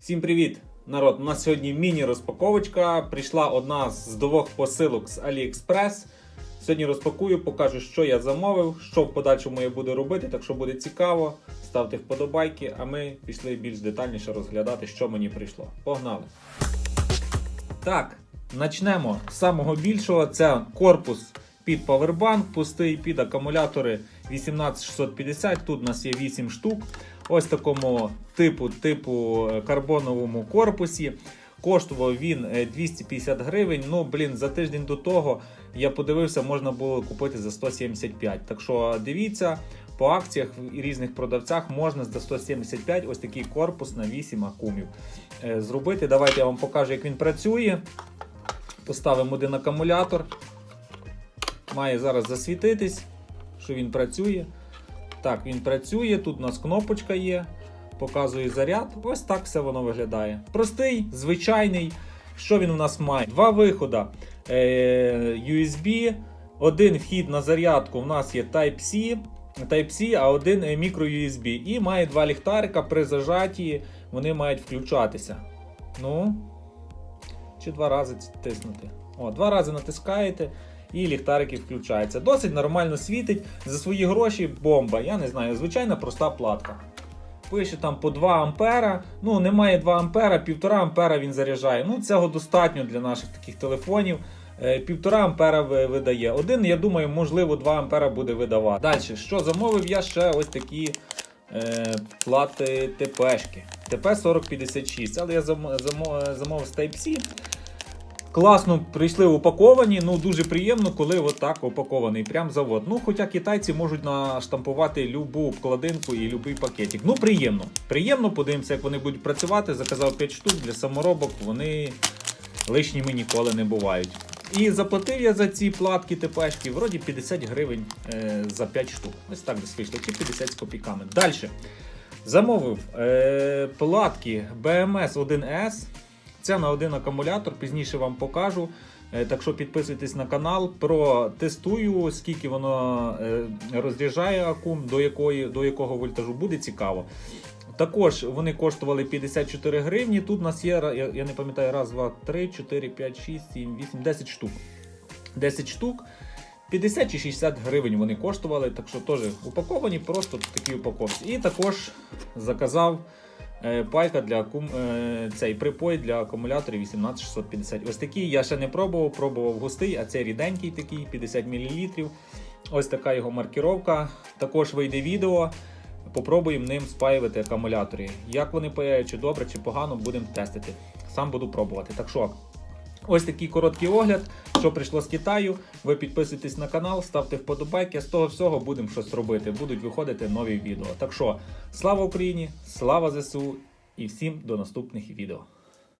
Всім привіт, народ! У нас сьогодні міні-розпаковочка. Прийшла одна з двох посилок з AliExpress. Сьогодні розпакую, покажу, що я замовив, що в подальшому я буду робити. Так що буде цікаво, ставте вподобайки, а ми пішли більш детальніше розглядати, що мені прийшло. Погнали! Так, почнемо з самого більшого. Це корпус під Powerbank, пустий під акумулятори 18650. Тут у нас є 8 штук. Ось такому типу, типу е, карбоновому корпусі. Коштував він е, 250 гривень. Ну, блін, за тиждень до того я подивився, можна було купити за 175. Так що дивіться, по акціях і різних продавцях можна за 175 ось такий корпус на 8 акумів е, зробити. Давайте я вам покажу, як він працює. Поставимо один акумулятор. Має зараз засвітитись, що він працює. Так, він працює. Тут у нас кнопочка є. Показує заряд. Ось так все воно виглядає. Простий, звичайний. Що він у нас має? Два виходи е, USB. Один вхід на зарядку у нас є Type-C, Type-C, а один е, micro-USB. І має два ліхтарика при зажатті. Вони мають включатися. Ну, чи два рази тиснути. О, два рази натискаєте і ліхтарики включаються. Досить нормально світить. За свої гроші бомба. Я не знаю, звичайна проста платка. Пише там по 2 ампера. Ну, немає 2 ампера, 1,5 ампера він заряджає. Ну, цього достатньо для наших таких телефонів. Е, 1,5 ампера видає. Один, я думаю, можливо, 2 ампера буде видавати. Далі, що замовив я ще ось такі е, плати ТПшки. ТП-4056. Але я зам- замо- замовив з Type-C. Класно прийшли упаковані, ну дуже приємно, коли отак упакований, прям завод. Ну, хоча китайці можуть наштампувати любу обкладинку і любий пакетик. Ну, приємно. Приємно, подивимося, як вони будуть працювати. Заказав 5 штук для саморобок, вони лишніми ніколи не бувають. І заплатив я за ці платки ТПшки, вроді 50 гривень е, за 5 штук. Ось так десь вийшло, чи 50 з копійками. Далі. Замовив е, платки BMS 1S. Це на один акумулятор, пізніше вам покажу. Е, Так що підписуйтесь на канал, протестую, скільки воно е, розряджає акум, до, якої, до якого вольтажу буде цікаво. Також вони коштували 54 гривні. Тут у нас є, я, не пам'ятаю, раз, два, три, 4, 5, 6, 7, 8, 10 штук. 10 штук. 50 чи 60 гривень вони коштували, так що теж упаковані, просто такі упаковці. І також заказав пайка для акум... е, цей припой для акумуляторів 18650. Ось такий я ще не пробував, пробував густий, а це ріденький такий, 50 мл. Ось така його маркіровка. Також вийде відео. Попробуємо ним спаювати акумулятори. Як вони паяють, чи добре, чи погано, будемо тестити. Сам буду пробувати. Так що, ось такий короткий огляд, що прийшло з Китаю. Ви підписуйтесь на канал, ставте вподобайки. З того всього будемо щось робити. Будуть виходити нові відео. Так що, слава Україні, слава ЗСУ і всім до наступних відео.